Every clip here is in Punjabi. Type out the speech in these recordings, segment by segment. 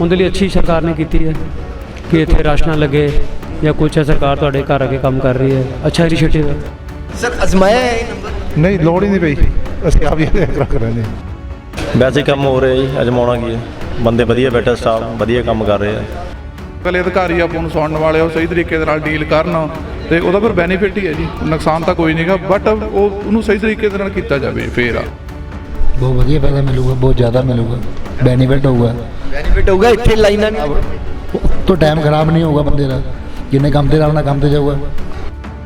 ਉਹਦੇ ਲਈ ਅੱਛੀ ਸਰਕਾਰ ਨੇ ਕੀਤੀ ਹੈ ਕਿ ਇੱਥੇ ਰਸ਼ ਨਾ ਲੱਗੇ ਜਾਂ ਕੁਛ ਹੈ ਸਰਕਾਰ ਤੁਹਾਡੇ ਘਰ ਆ ਕੇ ਕੰਮ ਕਰ ਰਹੀ ਹੈ। ਅੱਛਾ ਇਨੀਸ਼ੀਏਟਿਵ ਹੈ। ਸਰ ਅਜ਼ਮਾਇਆ ਹੈ ਇਹ ਨੰਬਰ ਨਹੀਂ ਲੋੜ ਹੀ ਨਹੀਂ ਪਈ। ਅਸੀਂ ਆਪ ਹੀ ਕਰਾ ਕਰਾਂਗੇ ਵੈਸੇ ਕੰਮ ਹੋ ਰਿਹਾ ਜੀ ਅਜਮਾਉਣਾ ਕੀ ਹੈ? ਬੰਦੇ ਵਧੀਆ ਬੈਠਾ ਸਟਾਫ ਵਧੀਆ ਕੰਮ ਕਰ ਰਹੇ ਆ। ਕਲੇ ਅਧਿਕਾਰੀ ਆਪਾਂ ਨੂੰ ਸੁਣਨ ਵਾਲੇ ਉਹ ਸਹੀ ਤਰੀਕੇ ਦੇ ਨਾਲ ਡੀਲ ਕਰਨ ਤੇ ਉਹਦਾ ਫਿਰ ਬੈਨੀਫਿਟ ਹੀ ਹੈ ਜੀ। ਨੁਕਸਾਨ ਤਾਂ ਕੋਈ ਨਹੀਂਗਾ ਬਟ ਉਹ ਉਹਨੂੰ ਸਹੀ ਤਰੀਕੇ ਦੇ ਨਾਲ ਕੀਤਾ ਜਾਵੇ ਫੇਰ ਆ। ਬਹੁਤ ਵਧੀਆ ਫਾਇਦਾ ਮਿਲੂਗਾ ਬਹੁਤ ਜ਼ਿਆਦਾ ਮਿਲੂਗਾ ਬੈਨੀਫਿਟ ਹੋਊਗਾ। ਬੈਨੀਫਿਟ ਹੋਊਗਾ ਇੱਥੇ ਲਾਈਨਾਂ ਨਹੀਂ ਤੋਂ ਟਾਈਮ ਖਰਾਬ ਨਹੀਂ ਹੋਊਗਾ ਬੰਦੇ ਦਾ। ਜਿੰਨੇ ਕੰਮ ਤੇ ਆਪਣਾ ਕੰਮ ਤੇ ਜਾਊਗਾ।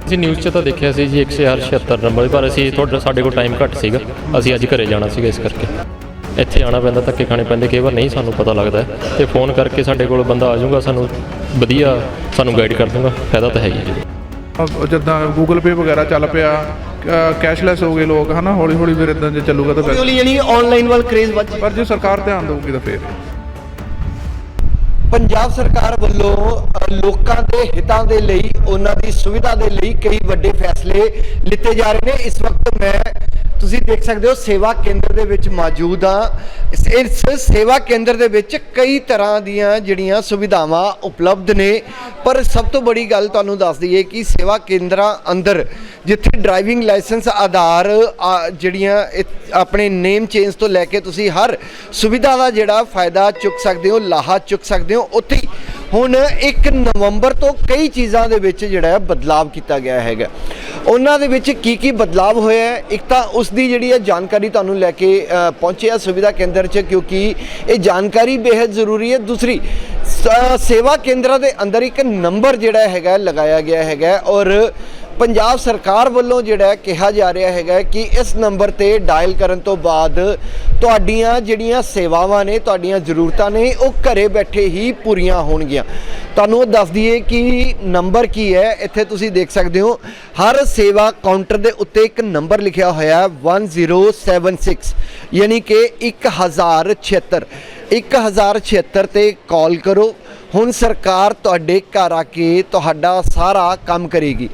ਅਸੀਂ ਨਿਊਜ਼ 'ਚ ਤਾਂ ਦੇਖਿਆ ਸੀ ਜੀ 176 ਨੰਬਰ ਪਰ ਅਸੀਂ ਤੁਹਾਡਾ ਸਾਡੇ ਕੋਲ ਟਾਈਮ ਘੱਟ ਸੀਗਾ। ਅਸੀਂ ਅੱਜ ਘਰੇ ਜਾਣਾ ਸੀਗਾ ਇਸ ਕਰਕੇ। ਇੱਥੇ ਆਣਾ ਪੈਂਦਾ ਧੱਕੇ ਖਾਣੇ ਪੈਂਦੇ ਕਈ ਵਾਰ ਨਹੀਂ ਸਾਨੂੰ ਪਤਾ ਲੱਗਦਾ। ਤੇ ਫੋਨ ਕਰਕੇ ਸਾਡੇ ਕੋਲ ਬੰਦਾ ਆ ਜਾਊਗਾ ਸਾਨੂੰ ਵਧੀਆ ਸਾਨੂੰ ਗਾਈਡ ਕਰ ਦੂੰਗਾ ਫਾਇਦਾ ਤਾਂ ਹੈ ਜੀ। ਜਿੱਦਾਂ ਗੂਗਲ ਪੇ ਵਗੈਰਾ ਚੱਲ ਪਿਆ ਕੈਸ਼ਲੈਸ ਹੋ ਗਏ ਲੋਕ ਹਨਾ? ਹੌਲੀ ਹੌਲੀ ਫਿਰ ਇਦਾਂ ਜੇ ਚੱਲੂਗਾ ਤਾਂ ਹੌਲੀ ਫਿਰ ਹੌਲੀ ਯਾਨੀ ਆਨਲਾਈਨ ਵੱਲ ਕ੍ਰੇਜ਼ ਵੱਧ ਪਰ ਜੇ ਸਰਕਾਰ ਧਿਆਨ ਦੇਊਗੀ ਤਾਂ ਫੇਰ। ਪੰਜਾਬ ਸਰਕਾਰ ਵੱਲੋਂ ਲੋਕਾਂ ਦੇ ਹਿੱਤਾਂ ਦੇ ਲਈ, ਉਹਨਾਂ ਦੀ ਸੁਵਿਧਾ ਦੇ ਲਈ ਕਈ ਵੱਡੇ ਫੈਸਲੇ ਲਿੱਤੇ ਜਾ ਰਹੇ ਨੇ। ਇਸ ਵਕਤ ਮੈਂ ਤੁਸੀਂ ਦੇਖ ਸਕਦੇ ਹੋ ਸੇਵਾ ਕੇਂਦਰ ਦੇ ਵਿੱਚ ਮੌਜੂਦ ਆ। ਇਸ- ਸੇਵਾ ਕੇਂਦਰ ਦੇ ਵਿੱਚ ਕਈ ਤਰ੍ਹਾਂ ਦੀਆਂ ਜਿਹੜੀਆਂ ਸੁਵਿਧਾਵਾਂ ਉਪਲਬਧ ਨੇ। ਪਰ ਸਭ ਤੋਂ ਬੜੀ ਗੱਲ ਤੁਹਾਨੂੰ ਦੱਸ ਦਈਏ ਕਿ ਸੇਵਾ ਕੇਂਦਰਾਂ ਅੰਦਰ ਜਿੱਥੇ ਡਰਾਈਵਿੰਗ ਲਾਇਸੈਂਸ ਆਧਾਰ ਜਿਹੜੀਆਂ ਆਪਣੇ ਨੇਮ ਚੇਂਜ ਤੋਂ ਲੈ ਕੇ ਤੁਸੀਂ ਹਰ ਸੁਵਿਧਾ ਦਾ ਜਿਹੜਾ ਫਾਇਦਾ ਚੁੱਕ ਸਕਦੇ ਹੋ, ਲਾਹਾ ਚੁੱਕ ਸਕਦੇ ਹੋ, ਉੱਥੇ ਹੀ ਹੁਣ 1 ਨਵੰਬਰ ਤੋਂ ਕਈ ਚੀਜ਼ਾਂ ਦੇ ਵਿੱਚ ਜਿਹੜਾ ਹੈ ਬਦਲਾਵ ਕੀਤਾ ਗਿਆ ਹੈਗਾ। ਉਹਨਾਂ ਦੇ ਵਿੱਚ ਕੀ ਕੀ ਬਦਲਾਵ ਹੋਇਆ ਹੈ? ਇੱਕ ਤਾਂ ਉਸ ਦੀ ਜਿਹੜੀ ਹੈ ਜਾਣਕਾਰੀ ਤੁਹਾਨੂੰ ਲੈ ਕੇ ਅ, ਪਹੁੰਚੇ ਆ ਸੁਵਿਧਾ ਕੇਂਦਰ 'ਚ ਕਿਉਂਕਿ ਇਹ ਜਾਣਕਾਰੀ ਬੇहद ਜ਼ਰੂਰੀ ਹੈ। ਦੂਸਰੀ ਸ- ਸੇਵਾ ਕੇਂਦਰਾਂ ਦੇ ਅੰਦਰ ਇੱਕ ਨੰਬਰ ਜਿਹੜਾ ਹੈਗਾ ਲਗਾਇਆ ਗਿਆ ਹੈਗਾ ਔਰ ਪੰਜਾਬ ਸਰਕਾਰ ਵੱਲੋਂ ਜਿਹੜਾ ਕਿਹਾ ਜਾ ਰਿਹਾ ਹੈਗਾ ਕਿ ਇਸ ਨੰਬਰ ਤੇ ਡਾਇਲ ਕਰਨ ਤੋਂ ਬਾਅਦ ਤੁਹਾਡੀਆਂ ਜਿਹੜੀਆਂ ਸੇਵਾਵਾਂ ਨੇ, ਤੁਹਾਡੀਆਂ ਜ਼ਰੂਰਤਾਂ ਨੇ, ਉਹ ਘਰੇ ਬੈਠੇ ਹੀ ਪੂਰੀਆਂ ਹੋਣਗੀਆਂ। ਤੁਹਾਨੂੰ ਉਹ ਦੱਸ ਦਈਏ ਕਿ ਨੰਬਰ ਕੀ ਹੈ, ਇੱਥੇ ਤੁਸੀਂ ਦੇਖ ਸਕਦੇ ਹੋ। ਹਰ ਸੇਵਾ ਕਾਊਂਟਰ ਦੇ ਉੱਤੇ ਇੱਕ ਨੰਬਰ ਲਿਖਿਆ ਹੋਇਆ ਹੈ 1076 ਯਾਨੀ ਕਿ 1076 1076 ਤੇ ਕਾਲ ਕਰੋ। ਹੁਣ ਸਰਕਾਰ ਤੁਹਾਡੇ ਘਰ ਆ ਕੇ ਤੁਹਾਡਾ ਸਾਰਾ ਕੰਮ ਕਰੇਗੀ।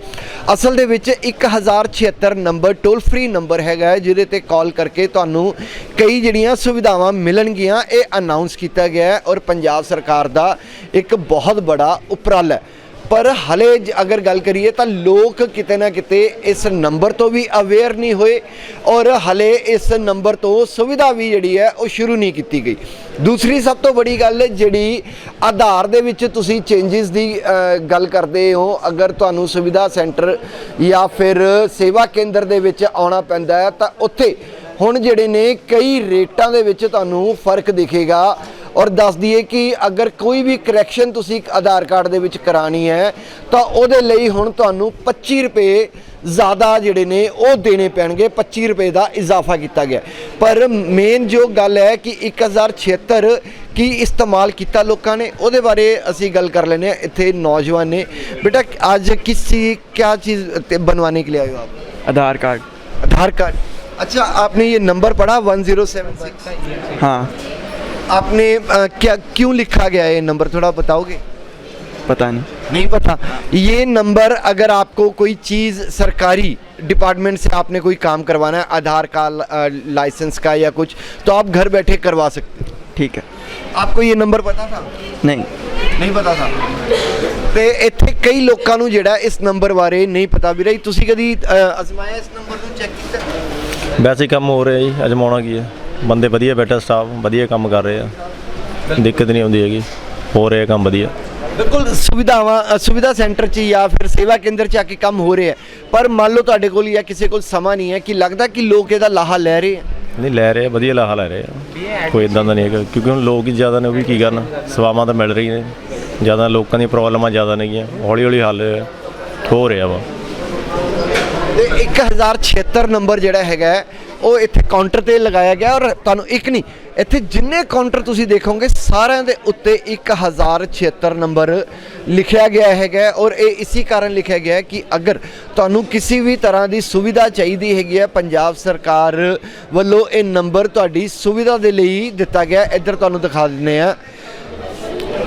ਅਸਲ ਦੇ ਵਿੱਚ 1076 ਨੰਬਰ ਟੋਲ ਫ੍ਰੀ ਨੰਬਰ ਹੈਗਾ ਜਿਹਦੇ ਤੇ ਕਾਲ ਕਰਕੇ ਤੁਹਾਨੂੰ ਕਈ ਜਿਹੜੀਆਂ ਸੁਵਿਧਾਵਾਂ ਮਿਲਣਗੀਆਂ, ਇਹ ਅਨਾਉਂਸ ਕੀਤਾ ਗਿਆ ਹੈ ਔਰ ਪੰਜਾਬ ਸਰਕਾਰ ਦਾ ਇੱਕ ਬਹੁਤ ਬੜਾ ਉਪਰਾਲਾ ਹੈ। ਪਰ ਹਲੇ ਜ- ਅਗਰ ਗੱਲ ਕਰੀਏ ਤਾਂ ਲੋਕ ਕਿਤੇ ਨਾ ਕਿਤੇ ਇਸ ਨੰਬਰ ਤੋਂ ਵੀ ਅਵੇਅਰ ਨਹੀਂ ਹੋਏ ਔਰ ਹਲੇ ਇਸ ਨੰਬਰ ਤੋਂ ਸੁਵਿਧਾ ਵੀ ਜਿਹੜੀ ਹੈ ਉਹ ਸ਼ੁਰੂ ਨਹੀਂ ਕੀਤੀ ਗਈ। ਦੂਸਰੀ ਸਭ ਤੋਂ ਬੜੀ ਗੱਲ ਜਿਹੜੀ ਆਧਾਰ ਦੇ ਵਿੱਚ ਤੁਸੀਂ ਚੇਂਜਸ ਦੀ ਗੱਲ ਕਰਦੇ ਹੋ, ਅਗਰ ਤੁਹਾਨੂੰ ਸੁਵਿਧਾ ਸੈਂਟਰ ਜਾਂ ਫਿਰ ਸੇਵਾ ਕੇਂਦਰ ਦੇ ਵਿੱਚ ਆਉਣਾ ਪੈਂਦਾ ਹੈ ਤਾਂ ਉੱਥੇ ਹੁਣ ਜਿਹੜੇ ਨੇ ਕਈ ਰੇਟਾਂ ਦੇ ਵਿੱਚ ਤੁਹਾਨੂੰ ਫ਼ਰਕ ਦਿਖੇਗਾ। ਔਰ ਦੱਸ ਦਈਏ ਕਿ ਅਗਰ ਕੋਈ ਵੀ ਕਰੈਕਸ਼ਨ ਤੁਸੀਂ ਇੱਕ ਆਧਾਰ ਕਾਰਡ ਦੇ ਵਿੱਚ ਕਰਾਣੀ ਹੈ ਤਾਂ ਉਹਦੇ ਲਈ ਹੁਣ ਤੁਹਾਨੂੰ 25 ਰੁਪਏ ਜ਼ਿਆਦਾ ਜਿਹੜੇ ਨੇ ਉਹ ਦੇਣੇ ਪੈਣਗੇ 25 ਰੁਪਏ ਦਾ ਇਜ਼ਾਫਾ ਕੀਤਾ ਗਿਆ ਪਰ ਮੇਨ ਜੋ ਗੱਲ ਹੈ ਕਿ 1076 ਕੀ ਇਸਤੇਮਾਲ ਕੀਤਾ ਲੋਕਾਂ ਨੇ ਉਹਦੇ ਬਾਰੇ ਅਸੀਂ ਗੱਲ ਕਰ ਲੈਨੇ ਆ ਇੱਥੇ ਨੌਜਵਾਨ ਨੇ ਬੇਟਾ ਅੱਜ किस चीज क्या चीज ते- बनवाने के लिए आए हो आप आधार कार्ड आधार कार्ड अच्छा आपने ये नंबर पढ़ा 1076 हाँ आपने अ, क्या क्यों लिखा गया है ये नंबर थोड़ा बताओगे पता नहीं नहीं पता ये नंबर अगर आपको कोई चीज़ सरकारी डिपार्टमेंट से आपने कोई काम करवाना है आधार का अ, लाइसेंस का या कुछ तो आप घर बैठे करवा सकते हो ठीक है आपको ये नंबर पता था नहीं ਨਹੀਂ ਪਤਾ ਸੀ ਤੇ ਇੱਥੇ ਕਈ ਲੋਕਾਂ ਨੂੰ ਜਿਹੜਾ ਇਸ ਨੰਬਰ ਬਾਰੇ ਨਹੀਂ ਪਤਾ ਵੀ ਰਹੀ ਤੁਸੀਂ ਕਦੀ ਅ, ਅਜ਼ਮਾਇਆ ਇਸ ਨੰਬਰ ਨੂੰ ਚੈੱਕ ਕੀਤਾ ਵੈਸੇ ਹੀ ਕੰਮ ਹੋ ਰਿਹਾ ਜੀ ਅਜਮਾਉਣਾ ਕੀ ਹੈ ਬੰਦੇ ਵਧੀਆ ਬੈਠਾ ਸਟਾਫ ਵਧੀਆ ਕੰਮ ਕਰ ਰਹੇ ਆ। ਦਿੱਕਤ ਨਹੀਂ ਆਉਂਦੀ ਹੈਗੀ ਹੋ ਰਿਹਾ ਕੰਮ ਵਧੀਆ। ਬਿਲਕੁਲ ਸੁਵਿਧਾਵਾਂ ਸੁਵਿਧਾ ਸੈਂਟਰ 'ਚ ਜਾਂ ਫਿਰ ਸੇਵਾ ਕੇਂਦਰ 'ਚ ਆ ਕੇ ਕੰਮ ਹੋ ਰਿਹਾ। ਪਰ ਮੰਨ ਲਓ ਤੁਹਾਡੇ ਕੋਲ ਜਾਂ ਕਿਸੇ ਕੋਲ ਸਮਾਂ ਨਹੀਂ ਹੈ ਕਿ ਲੱਗਦਾ ਕਿ ਲੋਕ ਇਹਦਾ ਲਾਹਾ ਲੈ ਰਹੇ ਆ? ਨਹੀਂ ਲੈ ਰਹੇ ਆ, ਵਧੀਆ ਲਾਹਾ ਲੈ ਰਹੇ ਆ। ਕੋਈ ਇਦਾਂ ਦਾ ਨਹੀਂ ਹੈਗਾ ਕਿਉਂਕਿ ਹੁਣ ਲੋਕ ਹੀ ਜ਼ਿਆਦਾ ਨੇ ਉਹ ਵੀ ਕੀ ਕਰਨ ਸੇਵਾਵਾਂ ਤਾਂ ਮਿਲ ਰਹੀਆਂ ਨੇ। ਜ਼ਿਆਦਾ ਲੋਕਾਂ ਦੀਆਂ ਪ੍ਰੋਬਲਮਾਂ ਜ਼ਿਆਦਾ ਨੇਗੀਆਂ ਹੌਲੀ ਹੌਲੀ ਹੱਲ ਹੋ ਰਿਹਾ ਵਾ। ਤੇ 1076 ਨੰਬਰ ਜਿਹੜਾ ਹੈਗਾ ਉਹ ਇੱਥੇ ਕਾਊਂਟਰ ਤੇ ਲਗਾਇਆ ਗਿਆ ਔਰ ਤੁਹਾਨੂੰ ਇੱਕ ਨਹੀਂ, ਇੱਥੇ ਜਿੰਨੇ ਕਾਊਂਟਰ ਤੁਸੀਂ ਦੇਖੋਗੇ, ਸਾਰਿਆਂ ਦੇ ਉੱਤੇ 1076 ਨੰਬਰ ਲਿਖਿਆ ਗਿਆ ਹੈਗਾ ਔਰ ਇਹ ਇਸੇ ਕਾਰਨ ਲਿਖਿਆ ਗਿਆ ਕਿ ਅਗਰ ਤੁਹਾਨੂੰ ਕਿਸੇ ਵੀ ਤਰ੍ਹਾਂ ਦੀ ਸੁਵਿਧਾ ਚਾਹੀਦੀ ਹੈਗੀ ਹੈ, ਪੰਜਾਬ ਸਰਕਾਰ ਵੱਲੋਂ ਇਹ ਨੰਬਰ ਤੁਹਾਡੀ ਸੁਵਿਧਾ ਦੇ ਲਈ ਦਿੱਤਾ ਗਿਆ ਇੱਧਰ ਤੁਹਾਨੂੰ ਦਿਖਾ ਦਿੰਦੇ ਆ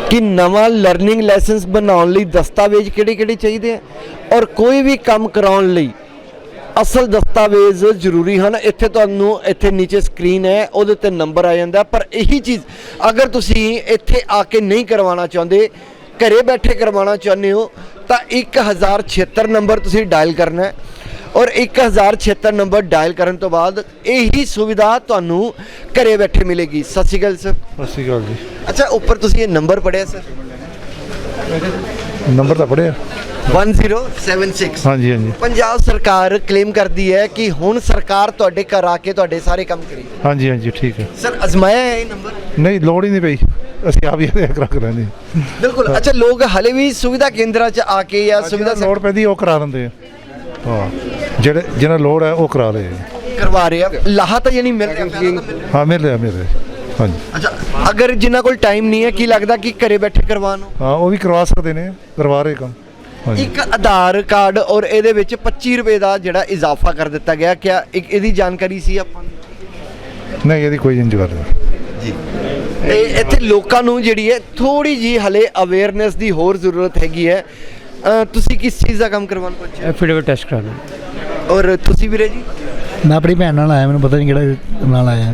ਕਿ ਨਵਾਂ ਲਰਨਿੰਗ ਲਾਇਸੈਂਸ ਬਣਾਉਣ ਲਈ ਦਸਤਾਵੇਜ਼ ਕਿਹੜੇ-ਕਿਹੜੇ ਚਾਹੀਦੇ ਆ ਔਰ ਕੋਈ ਵੀ ਕੰਮ ਕਰਾਉਣ ਲਈ ਅਸਲ ਦਸਤਾਵੇਜ਼ ਜ਼ਰੂਰੀ ਹਨ। ਇੱਥੇ ਤੁਹਾਨੂੰ ਇੱਥੇ ਨੀਚੇ ਸਕਰੀਨ ਹੈ ਉਹਦੇ ਉੱਤੇ ਨੰਬਰ ਆ ਜਾਂਦਾ। ਪਰ ਇਹੀ ਚੀਜ਼ ਅਗਰ ਤੁਸੀਂ ਇੱਥੇ ਆ ਕੇ ਨਹੀਂ ਕਰਵਾਉਣਾ ਚਾਹੁੰਦੇ ਘਰੇ ਬੈਠੇ ਕਰਵਾਉਣਾ ਚਾਹੁੰਦੇ ਹੋ ਤਾਂ 1076 ਨੰਬਰ ਤੁਸੀਂ ਡਾਇਲ ਕਰਨਾ ਹੈ। ਔਰ 1076 ਨੰਬਰ ਡਾਇਲ ਕਰਨ ਤੋਂ ਬਾਅਦ ਇਹੀ ਸੁਵਿਧਾ ਤੁਹਾਨੂੰ ਘਰੇ ਬੈਠੇ ਮਿਲੇਗੀ। ਸਤਿ ਸ਼੍ਰੀ ਅਕਾਲ ਸਰ। ਸਤਿ ਸ਼੍ਰੀ ਅਕਾਲ ਜੀ। ਅੱਛਾ ਉੱਪਰ ਤੁਸੀਂ ਇਹ ਨੰਬਰ ਪੜਿਆ ਸਰ? ਨੰਬਰ ਤਾਂ ਪੜਿਆ 1076 ਹਾਂਜੀ ਹਾਂਜੀ। ਪੰਜਾਬ ਸਰਕਾਰ ਕਲੇਮ ਕਰਦੀ ਹੈ ਕਿ ਹੁਣ ਸਰਕਾਰ ਤੁਹਾਡੇ ਘਰ ਆ ਕੇ ਤੁਹਾਡੇ ਸਾਰੇ ਕੰਮ ਕਰੇਗੀ ਹਾਂਜੀ ਹਾਂਜੀ ਠੀਕ ਹੈ। ਸਰ ਅਜ਼ਮਾਇਆ ਹੈ ਇਹ ਨੰਬਰ ਨਹੀਂ ਲੋੜ ਹੀ ਨਹੀਂ ਪਈ। ਅਸੀਂ ਆਪ ਹੀ ਇਹਦੇ ਕਰਾ ਕਰਾਂਗੇ ਬਿਲਕੁਲ। ਅੱਛਾ ਲੋਕ ਹਲੇ ਵੀ ਸੁਵਿਧਾ ਕੇਂਦਰਾਂ 'ਚ ਆ ਕੇ ਜਾਂ ਸੁਵਿਧਾ ਲੋੜ ਪੈਂਦੀ ਉਹ ਕਰਾ ਲੈਂਦੇ ਆ। ਹਾਂ। ਜਿਹੜੇ ਜਿਹਨਾਂ ਲੋੜ ਹੈ ਉਹ ਕਰਾ ਲਏ ਕਰਵਾ ਰਹੇ ਆ। ਲਾਹਾ ਤਾਂ ਯਾਨੀ ਮਿਲ ਰਿਹਾ। ਹਾਂ ਮਿਲ ਰਿਹਾ ਮਿਲ ਰਿਹਾ। ਹਾਂਜੀ। ਅੱਛਾ ਅਗਰ ਜਿਨ੍ਹਾਂ ਕੋਲ ਟਾਈਮ ਨਹੀਂ ਹੈ ਕੀ ਲੱਗਦਾ ਕਿ ਘਰੇ ਬੈਠੇ ਕਰਵਾਉਣ ਹਾਂ ਉਹ ਵੀ ਕਰਵਾ ਸਕਦੇ ਨੇ ਕਰਵਾ ਰਹੇ ਕੰਮ। ਇੱਕ ਆਧਾਰ ਕਾਰਡ ਔਰ ਇਹਦੇ ਵਿੱਚ 25 ਰੁਪਏ ਦਾ ਜਿਹੜਾ ਇਜ਼ਾਫਾ ਕਰ ਦਿੱਤਾ ਗਿਆ। ਕਿਆ ਇੱਕ ਇਹਦੀ ਜਾਣਕਾਰੀ ਸੀ ਆਪਾਂ ਨੂੰ? ਨਹੀਂ ਇਹਦੀ ਕੋਈ ਇੰਜ ਗੱਲ ਨਹੀਂ। ਤੇ ਇੱਥੇ ਲੋਕਾਂ ਨੂੰ ਜਿਹੜੀ ਹੈ ਥੋੜੀ ਜੀ ਹਲੇ ਅਵੇਅਰਨੈਸ ਦੀ ਹੋਰ ਜ਼ਰੂਰਤ ਹੈਗੀ ਹੈ। ਤੁਸੀਂ ਕਿਸ ਚੀਜ਼ ਦਾ ਕੰਮ ਕਰਵਾਉਣ ਪਹੁੰਚੇ ਐਫੀਡੇਵਿਟ ਟੈਸਟ ਕਰਾਉਣਾ। ਔਰ ਤੁਸੀਂ ਵੀਰੇ ਜੀ? ਮੈਂ ਆਪਣੀ ਭੈਣ ਨਾਲ ਆਇਆ ਮੈਨੂੰ ਪਤਾ ਨਹੀਂ ਕਿਹੜਾ ਨਾਲ ਆਇਆ।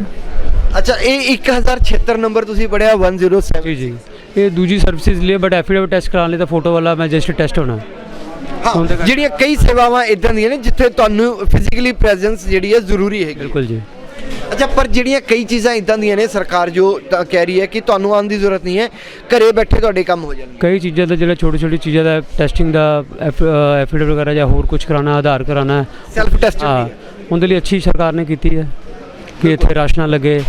ਅੱਛਾ ਇਹ 1076 ਨੰਬਰ ਤੁਸੀਂ ਪੜਿਆ 107 ਜੀ ਜੀ। ਇਹ ਦੂਜੀ ਸਰਵਿਸਿਜ਼ ਲਈ ਬਟ ਐਫੀਡੇਵਿਟ ਟੈਸਟ ਕਰਾਉਣ ਲਈ ਤਾਂ ਫੋਟੋ ਵਾਲਾ ਮੈਜਿਸਟਰ ਟੈਸਟ ਹੋਣਾ। ਹਾਂ ਜਿਹੜੀਆਂ ਕਈ ਸੇਵਾਵਾਂ ਇਦਾਂ ਦੀਆਂ ਨੇ ਜਿੱਥੇ ਤੁਹਾਨੂੰ ਫਿਜ਼ੀਕਲੀ ਪ੍ਰੈਜ਼ੈਂਸ ਜਿਹੜੀ ਹੈ ਜ਼ਰੂਰੀ ਹੈਗੀ। ਬਿਲਕੁਲ ਜੀ। ਅੱਛਾ ਪਰ ਜਿਹੜੀਆਂ ਕਈ ਚੀਜ਼ਾਂ ਇਦਾਂ ਦੀਆਂ ਨੇ ਸਰਕਾਰ ਜੋ ਕਹਿ ਰਹੀ ਹੈ ਕਿ ਤੁਹਾਨੂੰ ਆਉਣ ਦੀ ਜ਼ਰੂਰਤ ਨਹੀਂ ਹੈ ਘਰੇ ਬੈਠੇ ਤੁਹਾਡੇ ਕੰਮ ਹੋ ਜਾਣਗੇ। ਕਈ ਚੀਜ਼ਾਂ ਦਾ ਜਿਹੜਾ ਛੋਟੀ ਛੋਟੀ ਚੀਜ਼ਾਂ ਦਾ ਟੈਸਟਿੰਗ ਦਾ ਐਫੀਡੇਵਿਟ ਵਗੈਰਾ ਜਾਂ ਹੋਰ ਕੁਝ ਕਰਾਉਣਾ ਆਧਾਰ ਕਰਾਉਣਾ ਸੈਲਫ ਟੈਸਟ ਹਾਂ ਉਹਦੇ ਲਈ ਅੱਛੀ ਸਰਕਾਰ ਨੇ ਕੀਤੀ ਹੈ ਕਿ ਇੱਥੇ ਰਸ਼ ਨਾ ਲੱਗੇ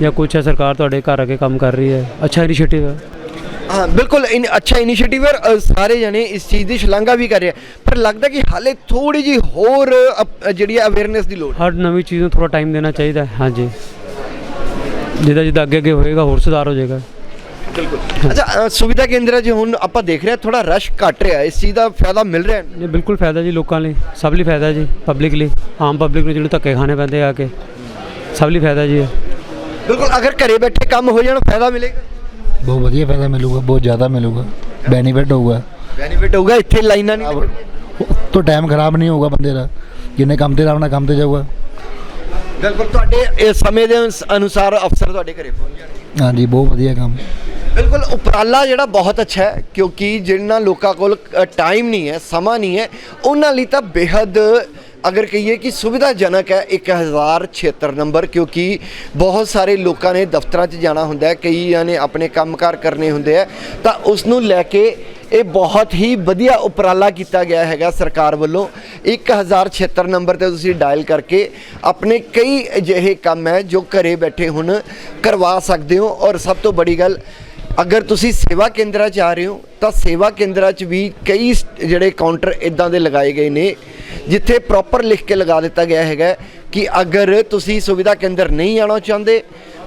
ਜਾਂ ਕੁਛ ਹੈ ਸਰਕਾਰ ਤੁਹਾਡੇ ਘਰ ਆ ਕੇ ਕੰਮ ਕਰ ਰਹੀ ਹੈ। ਅੱਛਾ ਇਨੀਸ਼ੀਏਟਿਵ ਹੈ। ਹਾਂ ਬਿਲਕੁਲ ਇਨ ਅੱਛਾ ਇਨੀਸ਼ੀਏਟਿਵ ਹੈ ਸਾਰੇ ਜਣੇ ਇਸ ਚੀਜ਼ ਦੀ ਸ਼ਲਾਘਾ ਵੀ ਕਰ ਰਹੇ ਆ ਪਰ ਲੱਗਦਾ ਕਿ ਹਾਲੇ ਥੋੜੀ ਜੀ ਹੋਰ ਅਪ- ਜਿਹੜੀ ਅਵੇਅਰਨੈਸ ਦੀ ਲੋੜ ਹੈ। ਹਰ ਨਵੀਂ ਚੀਜ਼ ਨੂੰ ਥੋੜਾ ਟਾਈਮ ਦੇਣਾ ਚਾਹੀਦਾ ਹੈ ਹਾਂਜੀ। ਜਿੱਦਾਂ ਜਿੱਦਾਂ ਅੱਗੇ ਅੱਗੇ ਹੋਏਗਾ ਹੋਰ ਸੁਧਾਰ ਹੋ ਜਾਏਗਾ। ਅੱਛਾ ਅ, ਸੁਵਿਧਾ ਕੇਂਦਰ 'ਚ ਹੁਣ ਆਪਾਂ ਦੇਖ ਰਹੇ ਹਾਂ ਥੋੜਾ ਰਸ਼ ਘਟ ਰਿਹਾ ਇਸ ਚੀਜ਼ ਦਾ ਫਾਇਦਾ ਮਿਲ ਰਿਹਾ ਹੈ? ਇਹ ਬਿਲਕੁਲ ਫਾਇਦਾ ਜੀ ਲੋਕਾਂ ਲਈ ਸਭ ਲਈ ਫਾਇਦਾ ਜੀ ਪਬਲਿਕ ਲਈ। ਆਮ ਪਬਲਿਕ ਨੂੰ ਜਿਹੜੇ ਧੱਕੇ ਖਾਣੇ ਪੈਂਦੇ ਆ ਕੇ ਸਭ ਲਈ ਫਾਇਦਾ ਜੀ ਇਹ। ਬਿਲਕੁਲ ਅਗਰ ਘਰੇ ਬੈਠੇ ਕੰਮ ਹੋ ਜਾਣ ਫਾਇਦਾ ਮਿਲੇਗਾ? ਬਹੁਤ ਵਧੀਆ ਫਾਇਦਾ ਮਿਲੂਗਾ ਬਹੁਤ ਜ਼ਿਆਦਾ ਮਿਲੂਗਾ ਬੈਨੀਫਿਟ ਹੋਊਗਾ। ਬੈਨੀਫਿਟ ਹੋਊਗਾ ਇੱਥੇ ਲਾਈਨਾਂ ਨਹੀਂ। ਤੋਂ ਟਾਈਮ ਖਰਾਬ ਨਹੀਂ ਹੋਊਗਾ ਬੰਦੇ ਦਾ ਜਿੰਨੇ ਕੰਮ ਤੇ ਆਪਣਾ ਕੰਮ ਤੇ ਜਾਊਗਾ। ਬਿਲਕੁਲ ਤੁਹਾਡੇ ਇਸ ਸਮੇਂ ਦੇ ਅਨੁਸ- ਅਨੁਸਾਰ ਅਫਸਰ ਤੁਹਾਡੇ ਘਰੇ ਪਹੁੰਚ ਜਾਣਗੇ। ਹਾਂਜੀ ਬਹੁਤ ਵਧੀਆ ਕੰਮ। ਬਿਲਕੁਲ ਉਪਰਾਲਾ ਜਿਹੜਾ ਬਹੁਤ ਅੱਛਾ ਹੈ ਕਿਉਂਕਿ ਜਿਨ੍ਹਾਂ ਲੋਕਾਂ ਕੋਲ ਟਾਈਮ ਨਹੀਂ ਹੈ ਸਮਾਂ ਨਹੀਂ ਹੈ ਉਹਨਾਂ ਲਈ ਤਾਂ ਬੇहद ਅਗਰ ਕਹੀਏ ਕਿ ਸੁਵਿਧਾਜਨਕ ਹੈ 1076 ਨੰਬਰ, ਕਿਉਂਕਿ ਬਹੁਤ ਸਾਰੇ ਲੋਕਾਂ ਨੇ ਦਫ਼ਤਰਾਂ 'ਚ ਜਾਣਾ ਹੁੰਦਾ ਹੈ ਕਈਆਂ ਨੇ ਆਪਣੇ ਕੰਮਕਾਰ ਕਰਨੇ ਹੁੰਦੇ ਆ ਤਾਂ ਉਸ ਨੂੰ ਲੈ ਕੇ ਇਹ ਬਹੁਤ ਹੀ ਵਧੀਆ ਉਪਰਾਲਾ ਕੀਤਾ ਗਿਆ ਹੈਗਾ ਸਰਕਾਰ ਵੱਲੋਂ। 1076 ਨੰਬਰ ਤੇ ਤੁਸੀਂ ਡਾਇਲ ਕਰਕੇ ਆਪਣੇ ਕਈ ਅਜਿਹੇ ਕੰਮ ਹੈ ਜੋ ਘਰੇ ਬੈਠੇ ਹੁਣ ਕਰਵਾ ਸਕਦੇ ਹੋ। ਔਰ ਸਭ ਤੋਂ ਬੜੀ ਗੱਲ, ਅਗਰ ਤੁਸੀਂ ਸੇਵਾ ਕੇਂਦਰਾਂ 'ਚ ਆ ਰਹੇ ਹੋ, ਤਾਂ ਸੇਵਾ ਕੇਂਦਰਾਂ 'ਚ ਵੀ ਕਈ ਸ- ਜਿਹੜੇ ਕਾਊਂਟਰ ਇਦਾਂ ਦੇ ਲਗਾਏ ਗਏ ਨੇ ਜਿੱਥੇ ਪ੍ਰੋਪਰ ਲਿਖ ਕੇ ਲਗਾ ਦਿੱਤਾ ਗਿਆ ਹੈਗਾ ਕਿ ਅਗਰ ਤੁਸੀਂ ਸੁਵਿਧਾ ਕੇਂਦਰ ਨਹੀਂ ਆਉਣਾ ਚਾਹੁੰਦੇ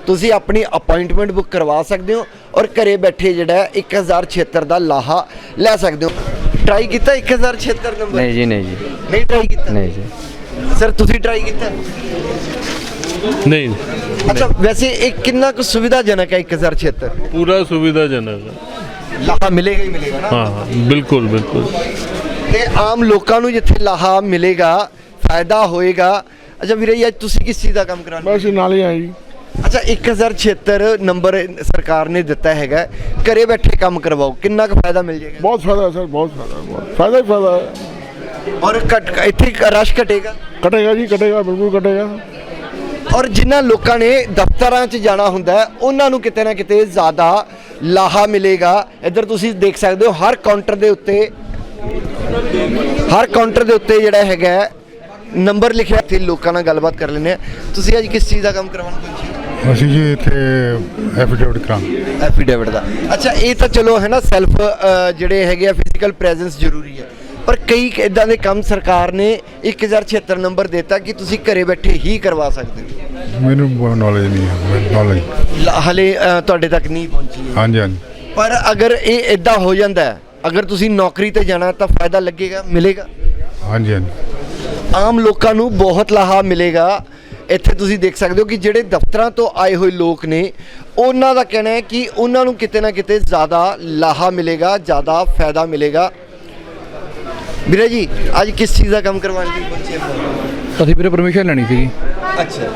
ਤੁਸੀਂ ਆਪਣੀ ਅਪਾਇੰਟਮੈਂਟ ਬੁੱਕ ਕਰਵਾ ਸਕਦੇ ਹੋ ਔਰ ਘਰੇ ਬੈਠੇ ਜਿਹੜਾ ਹੈ 1076 ਦਾ ਲਾਹਾ ਲੈ ਸਕਦੇ ਹੋ। ਟਰਾਈ ਕੀਤਾ 1076 ਨੰਬਰ ਨਹੀਂ ਜੀ ਨਹੀਂ ਜੀ। ਨਹੀਂ ਟਰਾਈ ਕੀਤਾ? ਨਹੀਂ ਜੀ। ਸਰ ਤੁਸੀਂ ਟਰਾਈ ਕੀਤਾ? ਨਹੀਂ। ਅੱਛਾ ਵੈਸੇ ਇਹ ਕਿੰਨਾ ਕੁ ਸੁਵਿਧਾਜਨਕ ਹੈ 1076 ਪੂਰਾ ਸੁਵਿਧਾਜਨਕ ਹੈ। ਲਾਹਾ ਮਿਲੇਗਾ ਹੀ ਮਿਲੇਗਾ। ਨਾ ਹਾਂ ਹਾਂ ਬਿਲਕੁਲ ਬਿਲਕੁਲ। ਤੇ ਆਮ ਲੋਕਾਂ ਨੂੰ ਜਿੱਥੇ ਲਾਹਾ ਮਿਲੇਗਾ ਫਾਇਦਾ ਹੋਏਗਾ। ਅੱਛਾ ਵੀਰੇ ਅੱਜ ਤੁਸੀਂ ਕਿਸ ਚੀਜ਼ ਦਾ ਕੰਮ ਕਰਾਉਣਾ ਬਸ ਨਾਲ ਹੀ ਆਏ ਜੀ। ਅੱਛਾ 1076 ਨੰਬਰ ਸਰਕਾਰ ਨੇ ਦਿੱਤਾ ਹੈਗਾ। ਘਰੇ ਬੈਠੇ ਕੰਮ ਕਰਵਾਓ ਕਿੰਨਾ ਕੁ ਫਾਇਦਾ ਮਿਲ ਜਾਏਗਾ? ਬਹੁਤ ਫਾਇਦਾ ਸਰ ਬਹੁਤ ਫਾਇਦਾ ਬਹੁਤ। ਫਾਇਦਾ ਹੀ ਫਾਇਦਾ ਹੈ। ਔਰ ਘਟ ਇੱਥੇ ਰਸ਼ ਘਟੇਗਾ? ਕਟੇਗਾ ਜੀ ਕਟੇਗਾ ਬਿਲਕੁਲ ਕਟੇਗਾ ਔਰ ਜਿਨ੍ਹਾਂ ਲੋਕਾਂ ਨੇ ਦਫ਼ਤਰਾਂ 'ਚ ਜਾਣਾ ਹੁੰਦਾ ਹੈ, ਉਹਨਾਂ ਨੂੰ ਕਿਤੇ ਨਾ ਕਿਤੇ ਜ਼ਿਆਦਾ ਲਾਹਾ ਮਿਲੇਗਾ। ਇੱਧਰ ਤੁਸੀਂ ਦੇਖ ਸਕਦੇ ਹੋ ਹਰ ਕਾਊਂਟਰ ਦੇ ਉੱਤੇ ਹਰ ਕਾਊਂਟਰ ਦੇ ਉੱਤੇ ਜਿਹੜਾ ਹੈਗਾ ਨੰਬਰ ਲਿਖਿਆ ਤੇ ਲੋਕਾਂ ਨਾਲ ਗੱਲਬਾਤ ਕਰ ਲੈਂਦੇ ਆ ਤੁਸੀਂ ਅੱਜ ਕਿਸ ਚੀਜ਼ ਦਾ ਕੰਮ ਕਰਵਾਉਣਾ ਪਹੁੰਚੇ ਅਸੀਂ ਜੀ ਇੱਥੇ ਐਫੀਡੇਵਿਟ ਕਰਾਂ ਐਫੀਡੇਵਿਟ ਦਾ। ਅੱਛਾ ਇਹ ਤਾਂ ਚਲੋ ਹੈ ਨਾ ਸੈਲਫ ਜਿਹੜੇ ਹੈਗੇ ਆ ਫਿਜ਼ੀਕਲ ਪ੍ਰੈਜ਼ੈਂਸ ਜ਼ਰੂਰੀ ਹੈ। ਪਰ ਕਈ ਇਦਾਂ ਦੇ ਕੰਮ ਸਰਕਾਰ ਨੇ 1076 ਨੰਬਰ ਦਿੱਤਾ ਕਿ ਤੁਸੀਂ ਘਰੇ ਬੈਠੇ ਹੀ ਕਰਵਾ ਸਕਦੇ ਹੋ। ਮੈਨੂੰ ਨੌਲੇਜ ਨਹੀਂ ਹੈ ਨੌਲੇਜ ਹਲੇ ਤੁਹਾਡੇ ਤੱਕ ਨਹੀਂ ਪਹੁੰਚੀ ਹਾਂਜੀ ਹਾਂਜੀ। ਪਰ ਅਗਰ ਇਹ ਇਦਾਂ ਹੋ ਜਾਂਦਾ ਹੈ ਅਗਰ ਤੁਸੀਂ ਨੌਕਰੀ ਤੇ ਜਾਣਾ ਤਾਂ ਫਾਇਦਾ ਲੱਗੇਗਾ ਮਿਲੇਗਾ? ਹਾਂਜੀ ਹਾਂਜੀ। ਆਮ ਲੋਕਾਂ ਨੂੰ ਬਹੁਤ ਲਾਹਾ ਮਿਲੇਗਾ। ਇੱਥੇ ਤੁਸੀਂ ਦੇਖ ਸਕਦੇ ਹੋ ਕਿ ਜਿਹੜੇ ਦਫ਼ਤਰਾਂ ਤੋਂ ਆਏ ਹੋਏ ਲੋਕ ਨੇ ਉਹਨਾਂ ਦਾ ਕਹਿਣਾ ਹੈ ਕਿ ਉਹਨਾਂ ਨੂੰ ਕਿਤੇ ਨਾ ਕਿਤੇ ਜ਼ਿਆਦਾ ਲਾਹਾ ਮਿਲੇਗਾ ਜ਼ਿਆਦਾ ਫਾਇਦਾ ਮਿਲੇਗਾ। ਵੀਰੇ ਜੀ ਅੱਜ ਕਿਸ ਚੀਜ਼ ਦਾ ਕੰਮ ਕਰਵਾਉਣ ਲਈ ਪਹੁੰਚੇ ਅਸੀਂ ਵੀਰੇ ਪਰਮਿਸ਼ਨ ਲੈਣੀ ਸੀਗੀ। ਅੱਛਾ।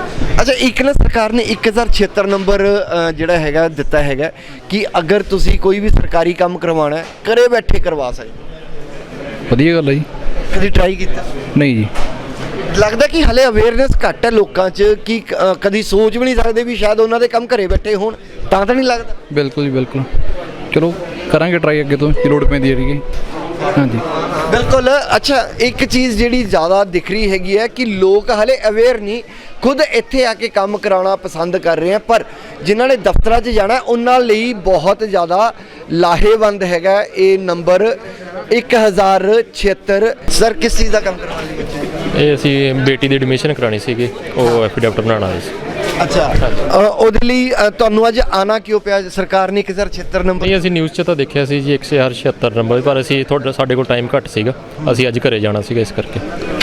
ਅੱਛਾ ਇੱਕ ਨਾ ਸਰਕਾਰ ਨੇ 1076 ਨੰਬਰ ਅ, ਜਿਹੜਾ ਹੈਗਾ ਦਿੱਤਾ ਹੈਗਾ ਕਿ ਅਗਰ ਤੁਸੀਂ ਕੋਈ ਵੀ ਸਰਕਾਰੀ ਕੰਮ ਕਰਵਾਉਣਾ ਹੈ ਘਰੇ ਬੈਠੇ ਕਰਵਾ ਸਕਦੇ ਵਧੀਆ ਗੱਲ ਹੈ ਜੀ। ਕਦੀ ਟਰਾਈ ਕੀਤਾ? ਨਹੀਂ ਜੀ। ਲੱਗਦਾ ਕਿ ਹਲੇ ਅਵੇਅਰਨੈਸ ਘੱਟ ਹੈ ਲੋਕਾਂ 'ਚ ਕਿ ਅ, ਕਦੀ ਸੋਚ ਵੀ ਨਹੀਂ ਸਕਦੇ ਵੀ ਸ਼ਾਇਦ ਉਹਨਾਂ ਦੇ ਕੰਮ ਘਰੇ ਬੈਠੇ ਹੋਣ ਤਾਂ ਤਾਂ ਨਹੀਂ ਲੱਗਦਾ? ਬਿਲਕੁਲ ਜੀ ਬਿਲਕੁਲ। ਚਲੋ ਕਰਾਂਗੇ ਟਰਾਈ ਅੱਗੇ ਤੋਂ ਜੇ ਲੋੜ ਪੈਂਦੀ ਹੈ ਹਾਂਜੀ। ਬਿਲਕੁਲ। ਅੱਛਾ ਇੱਕ ਚੀਜ਼ ਜਿਹੜੀ ਜ਼ਿਆਦਾ ਦਿਖ ਰਹੀ ਹੈਗੀ ਹੈ ਕਿ ਲੋਕ ਹਲੇ ਅਵੇਅਰ ਨਹੀਂ ਖੁਦ ਇੱਥੇ ਆ ਕੇ ਕੰਮ ਕਰਾਉਣਾ ਪਸੰਦ ਕਰ ਰਹੇ ਆ, ਪਰ ਜਿਨ੍ਹਾਂ ਨੇ ਦਫ਼ਤਰਾਂ 'ਚ ਜਾਣਾ, ਉਹਨਾਂ ਲਈ ਬਹੁਤ ਜ਼ਿਆਦਾ ਲਾਹੇਵੰਦ ਹੈਗਾ ਇਹ ਨੰਬਰ 1076 ਸਰ ਕਿਸ ਚੀਜ਼ ਦਾ ਕੰਮ ਕਰਵਾਉਣ ਇਹ ਅਸੀਂ ਬੇਟੀ ਦੀ ਐਡਮਿਸ਼ਨ ਕਰਾਣੀ ਸੀਗੀ ਉਹ ਐਫੀਡੈਵਿਟ ਬਣਾਉਣਾ ਆਏ ਸੀ। ਅੱਛਾ। ਅ, ਉਹਦੇ ਲਈ ਅ, ਤੁਹਾਨੂੰ ਅੱਜ ਆਣਾ ਕਿਉਂ ਪਿਆ? ਸਰਕਾਰ ਨੇ 1076 ਨੰਬਰ ਨਹੀਂ ਅਸੀਂ ਨਿਊਜ਼ 'ਚ ਤਾਂ ਦੇਖਿਆ ਸੀ ਜੀ 176 ਨੰਬਰ ਪਰ ਅਸੀਂ ਤੁਹਾਡਾ ਸਾਡੇ ਕੋਲ ਟਾਈਮ ਘੱਟ ਸੀਗਾ। ਅਸੀਂ ਅੱਜ ਘਰੇ ਜਾਣਾ ਸੀਗਾ ਇਸ ਕਰਕੇ।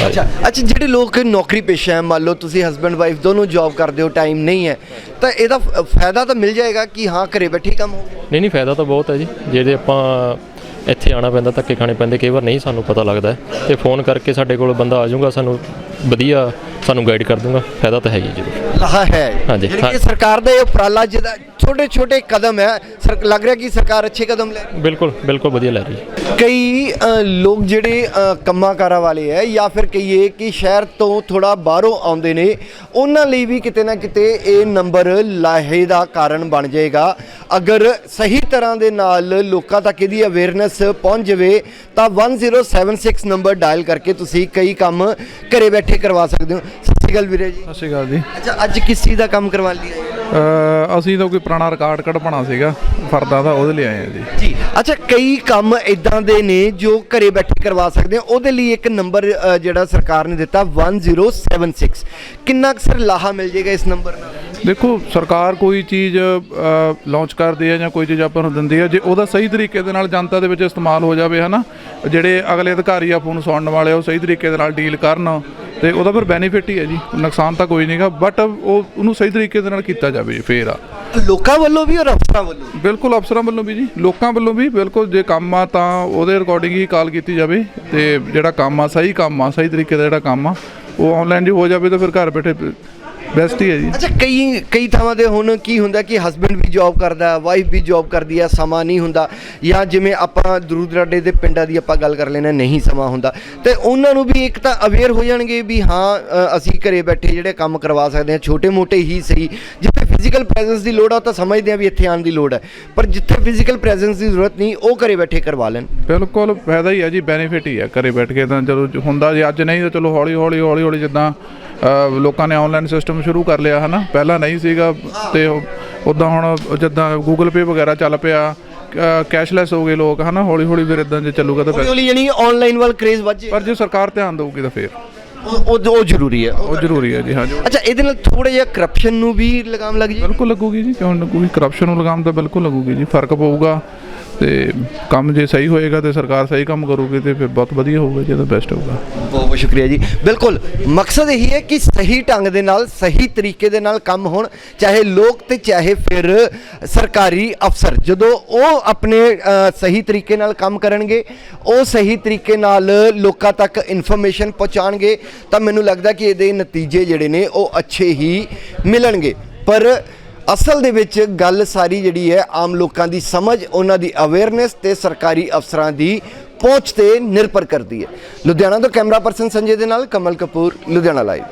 ਅੱਛਾ। ਅੱਛਾ ਜਿਹੜੇ ਲੋਕ ਨੌਕਰੀ ਪੇਸ਼ਾ ਹੈ ਮੰਨ ਲਓ ਤੁਸੀਂ ਹਸਬੰਡ ਵਾਈਫ ਦੋਨੋਂ ਜੌਬ ਕਰਦੇ ਹੋ ਟਾਈਮ ਨਹੀਂ ਹੈ ਤਾਂ ਇਹਦਾ ਫ- ਫਾਇਦਾ ਤਾਂ ਮਿਲ ਜਾਏਗਾ ਕਿ ਹਾਂ ਘਰੇ ਬੈਠੇ ਹੀ ਕੰਮ ਹੋ ਗਿਆ? ਨਹੀਂ ਨਹੀਂ ਫਾਇਦਾ ਤਾਂ ਬਹੁਤ ਹੈ ਜੀ। ਜਿਹੜੇ ਆਪਾਂ ਇੱਥੇ ਆਣਾ ਪੈਂਦਾ, ਧੱਕੇ ਖਾਣੇ ਪੈਂਦੇ, ਕਈ ਵਾਰ ਨਹੀਂ ਸਾਨੂੰ ਪਤਾ ਲੱਗਦਾ। ਹੈ ਤੇ ਫੋਨ ਕਰਕੇ ਸਾਡੇ ਕੋਲ ਬੰਦਾ ਆ ਜਾਊਗਾ, ਸਾਨੂੰ ਵਧੀਆ ਸਾਨੂੰ ਗਾਈਡ ਕਰ ਦੂੰਗਾ। ਫਾਇਦਾ ਤਾਂ ਹੈ ਹੀ ਜ਼ਰੂਰ। ਲਾਹਾ ਹੈ। ਹਾਂਜੀ, ਹਾਂ। ਕਿ ਸਰਕਾਰ ਦਾ ਇਹ ਉਪਰਾਲਾ ਜਿਹਦਾ ਛੋਟੇ ਛੋਟੇ ਕਦਮ ਹੈ ਸਰ ਲੱਗ ਰਿਹਾ ਕਿ ਸਰਕਾਰ ਅੱਛੇ ਕਦਮ ਲੈ ਰਹੀ ਹੈ। ਬਿਲਕੁਲ ਬਿਲਕੁਲ ਵਧੀਆ ਲੈ ਰਹੀ ਹੈ। ਕਈ ਅ, ਲੋਕ ਜਿਹੜੇ ਅ, ਕੰਮਾਂ ਕਾਰਾਂ ਵਾਲੇ ਹੈ ਜਾਂ ਫਿਰ ਕਹੀਏ ਕਿ ਸ਼ਹਿਰ ਤੋਂ ਥੋੜਾ ਬਾਹਰੋਂ ਆਉਂਦੇ ਨੇ ਉਹਨਾਂ ਲਈ ਵੀ ਕਿਤੇ ਨਾ ਕਿਤੇ ਇਹ ਨੰਬਰ ਲਾਹੇ ਦਾ ਕਾਰਨ ਬਣ ਜਾਏਗਾ। ਅਗਰ ਸਹੀ ਤਰ੍ਹਾਂ ਦੇ ਨਾਲ ਲੋਕਾਂ ਤੱਕ ਇਹਦੀ ਅਵੇਅਰਨੈਸ ਪਹੁੰਚ ਜਾਵੇ ਤਾਂ 1076 ਨੰਬਰ ਡਾਇਲ ਕਰਕੇ ਤੁਸੀਂ ਕਈ ਕੰਮ ਘਰੇ ਬੈਠੇ ਕਰਵਾ ਸਕਦੇ ਹੋ। ਸਤਿ ਸ਼੍ਰੀ ਅਕਾਲ ਵੀਰੇ ਜੀ। ਸਤਿ ਸ਼੍ਰੀ ਅਕਾਲ ਜੀ। ਅੱਛਾ ਅੱਜ ਕਿਸ ਚੀਜ਼ ਦਾ ਕੰਮ ਕਰਵਾ ਲਿਆ ਅ, ਅਸੀਂ ਤਾਂ ਕੋਈ ਪੁਰਾਣਾ ਰਿਕਾਰਡ ਕਢਵਾਉਣਾ ਸੀਗਾ ਫਰਦਾ ਦਾ ਉਹਦੇ ਲਈ ਆਏ ਆ ਜੀ। ਜੀ ਅੱਛਾ ਕਈ ਕੰਮ ਇਦਾਂ ਦੇ ਨੇ ਜੋ ਘਰੇ ਬੈਠੇ ਕਰਵਾ ਸਕਦੇ ਹੋ। ਉਹਦੇ ਲਈ ਇੱਕ ਨੰਬਰ ਅ, ਜਿਹੜਾ ਸਰਕਾਰ ਨੇ ਦਿੱਤਾ 1076 ਕਿੰਨਾ ਕੁ ਸਰ ਲਾਹਾ ਮਿਲ ਜਾਏਗਾ ਇਸ ਨੰਬਰ ਨਾਲ? ਦੇਖੋ ਸਰਕਾਰ ਕੋਈ ਚੀਜ਼ ਲਾਂਚ ਕਰਦੀ ਹੈ ਜਾਂ ਕੋਈ ਚੀਜ਼ ਆਪਾਂ ਨੂੰ ਦਿੰਦੀ ਹੈ ਜੇ ਉਹਦਾ ਸਹੀ ਤਰੀਕੇ ਦੇ ਨਾਲ ਜਨਤਾ ਦੇ ਵਿੱਚ ਇਸਤੇਮਾਲ ਹੋ ਜਾਵੇ ਹਨਾ ਜਿਹੜੇ ਅਗਲੇ ਅਧਿਕਾਰੀ ਆ ਫੋਨ ਸੁਣਨ ਵਾਲੇ ਉਹ ਸਹੀ ਤਰੀਕੇ ਦੇ ਨਾਲ ਡੀਲ ਕਰਨ ਤੇ ਉਹਦਾ ਫਿਰ ਬੈਨੀਫਿਟ ਹੀ ਹੈ ਜੀ ਨੁਕਸਾਨ ਤਾਂ ਕੋਈ ਨਹੀਂਗਾ ਬਟ ਉਹ ਉਹਨੂੰ ਸਹੀ ਤਰੀਕੇ ਦੇ ਨਾਲ ਕੀਤਾ ਜਾਵੇ ਜੀ, ਫੇਰ ਆ ਲੋਕਾਂ ਵੱਲੋਂ ਵੀ ਔਰ ਅਫਸਰਾਂ ਵੱਲੋਂ। ਬਿਲਕੁਲ ਅਫਸਰਾਂ ਵੱਲੋਂ ਵੀ ਜੀ ਲੋਕਾਂ ਵੱਲੋਂ ਵੀ ਬਿਲਕੁਲ ਜੇ ਕੰਮ ਆ ਤਾਂ ਉਹਦੇ ਰਿਕਾਰਡਿੰਗ ਹੀ ਕਾਲ ਕੀਤੀ ਜਾਵੇ ਤੇ ਜਿਹੜਾ ਕੰਮ ਆ ਸਹੀ ਕੰਮ ਆ ਸਹੀ ਤਰੀਕੇ ਦਾ ਜਿਹੜਾ ਕੰਮ ਆ ਉਹ ਆਨਲਾਈਨ ਜੇ ਹੋ ਜਾਵੇ ਤਾਂ ਫਿਰ ਘਰ ਬੈਠੇ ਬੈਸਟ ਹੀ ਹੈ ਜੀ। ਅੱਛਾ ਕਈ ਕਈ ਥਾਵਾਂ ਤੇ ਹੁਣ ਕੀ ਹੁੰਦਾ ਕਿ ਹਸਬੰਡ ਵੀ ਜੌਬ ਕਰਦਾ ਵਾਈਫ ਵੀ ਜੌਬ ਕਰਦੀ ਹੈ ਸਮਾਂ ਨਹੀਂ ਹੁੰਦਾ। ਜਾਂ ਜਿਵੇਂ ਆਪਾਂ ਦੂਰ ਦਰਾਡੇ ਦੇ ਪਿੰਡਾਂ ਦੀ ਆਪਾਂ ਗੱਲ ਕਰ ਲੈਣਾ ਨਹੀਂ ਸਮਾਂ ਹੁੰਦਾ। ਤੇ ਉਹਨਾਂ ਨੂੰ ਵੀ ਇੱਕ ਤਾਂ ਅਵੇਅਰ ਹੋ ਜਾਣਗੇ ਵੀ ਹਾਂ ਅ, ਅਸੀਂ ਘਰੇ ਬੈਠੇ ਜਿਹੜੇ ਕੰਮ ਕਰਵਾ ਸਕਦੇ ਹਾਂ ਛੋਟੇ ਮੋਟੇ ਹੀ ਸਹੀ। ਜਿੱਥੇ ਫਿਜ਼ੀਕਲ ਪ੍ਰੈਜ਼ੈਂਸ ਦੀ ਲੋੜ ਆ ਉਹ ਤਾਂ ਸਮਝਦੇ ਆ ਵੀ ਇੱਥੇ ਆਉਣ ਦੀ ਲੋੜ ਹੈ। ਪਰ ਜਿੱਥੇ ਫਿਜ਼ੀਕਲ ਪ੍ਰੈਜ਼ੈਂਸ ਦੀ ਜ਼ਰੂਰਤ ਨਹੀਂ ਉਹ ਘਰੇ ਬੈਠੇ ਕਰਵਾ ਲੈਣ। ਬਿਲਕੁਲ ਫਾਇਦਾ ਹੀ ਹੈ ਜੀ ਬੈਨੀਫਿਟ ਹੀ ਹੈ ਘਰੇ ਬੈਠ ਕੇ ਤਾਂ। ਚਲੋ ਜੋ ਹੁੰਦਾ ਜੇ ਅੱਜ ਨਹੀਂ ਤਾਂ ਚਲੋ ਹੌਲੀ ਹੌਲੀ ਹੌਲੀ ਹੌਲੀ ਜਿੱਦਾਂ ਲੋਕਾਂ ਨੇ ਆਨਲਾਈਨ ਸਿਸਟਮ ਸ਼ੁਰੂ ਕਰ ਲਿਆ ਹਨਾ? ਪਹਿਲਾਂ ਨਹੀਂ ਸੀਗਾ ਤੇ ਉਦਾਂ ਹੁਣ ਜਿੱਦਾਂ ਗੂਗਲ ਪੇ ਵਗੈਰਾ ਚੱਲ ਪਿਆ ਕੈਸ਼ਲੈਸ ਹੋ ਗਏ ਲੋਕ ਹਨਾ? ਹੌਲੀ ਹੌਲੀ ਫਿਰ ਇਦਾਂ ਜੇ ਚੱਲੂਗਾ ਤਾਂ ਹੌਲੀ ਹੌਲੀ ਯਾਨੀ ਆਨਲਾਈਨ ਵੱਲ ਕ੍ਰੇਜ਼ ਵੱਜੇ ਪਰ ਜੇ ਸਰਕਾਰ ਧਿਆਨ ਦੇਊਗੀ ਤਾਂ ਫਿਰ। ਉਹ ਉਹ- ਜ਼ਰੂਰੀ ਹੈ। ਉਹ ਜ਼ਰੂਰੀ ਹੈ ਜੀ ਹਾਂਜੀ। ਅੱਛਾ ਇਹਦੇ ਨਾਲ ਥੋੜਾ ਜਿਹਾ ਕਰਪਸ਼ਨ ਨੂੰ ਵੀ ਲਗਾਮ ਲੱਗ ਜੇ ਬਿਲਕੁਲ ਲੱਗੂਗੀ ਜੀ ਕਿਉਂ ਲੱਗੂਗੀ? ਕਰਪਸ਼ਨ ਨੂੰ ਲਗਾਮ ਤਾਂ ਬਿਲਕੁਲ ਲੱਗੂਗੀ ਜੀ ਫ਼ਰਕ ਪਊਗਾ। ਤੇ ਕੰਮ ਜੇ ਸਹੀ ਹੋਏਗਾ ਤੇ ਸਰਕਾਰ ਸਹੀ ਕੰਮ ਕਰੂਗੀ ਤੇ ਫਿਰ ਬਹੁਤ ਵਧੀਆ ਹੋਊਗਾ, ਜੀ ਤਾਂ ਬੈਸਟ ਹੋਊਗਾ। ਬਹੁਤ ਬਹੁਤ ਸ਼ੁਕਰੀਆ ਜੀ। ਬਿਲਕੁਲ, ਮਕਸਦ ਇਹੀ ਹੈ ਕਿ ਸਹੀ ਢੰਗ ਦੇ ਨਾਲ, ਸਹੀ ਤਰੀਕੇ ਦੇ ਨਾਲ ਕੰਮ ਹੋਣ, ਚਾਹੇ ਲੋਕ ਤੇ ਚਾਹੇ ਫਿਰ ਸਰਕਾਰੀ ਅਫਸਰ। ਜਦੋਂ ਉਹ ਆਪਣੇ ਸਹੀ ਤਰੀਕੇ ਨਾਲ ਕੰਮ ਕਰਨਗੇ, ਉਹ ਸਹੀ ਤਰੀਕੇ ਨਾਲ ਲੋਕਾਂ ਤੱਕ ਇਨਫੋਰਮੇਸ਼ਨ ਪਹੁੰਚਾਣਗੇ ਤਾਂ ਮੈਨੂੰ ਲੱਗਦਾ ਕਿ ਇਹਦੇ ਨਤੀਜੇ ਜਿਹੜੇ ਨੇ, ਉਹ ਅੱਛੇ ਹੀ ਮਿਲਣਗੇ। ਪਰ ਅਸਲ ਦੇ ਵਿੱਚ ਗੱਲ ਸਾਰੀ ਜਿਹੜੀ ਹੈ ਆਮ ਲੋਕਾਂ ਦੀ ਸਮਝ, ਉਹਨਾਂ ਦੀ ਅਵੇਅਰਨੈਸ ਤੇ ਸਰਕਾਰੀ ਅਫਸਰਾਂ ਦੀ ਪਹੁੰਚ ਤੇ ਨਿਰਭਰ ਕਰਦੀ ਹੈ। ਲੁਧਿਆਣਾ ਤੋਂ ਕੈਮਰਾ ਪਰਸਨ ਸੰਜੇ ਦੇ ਨਾਲ ਕਮਲ ਕਪੂਰ, ਲੁਧਿਆਣਾ ਲਾਈਵ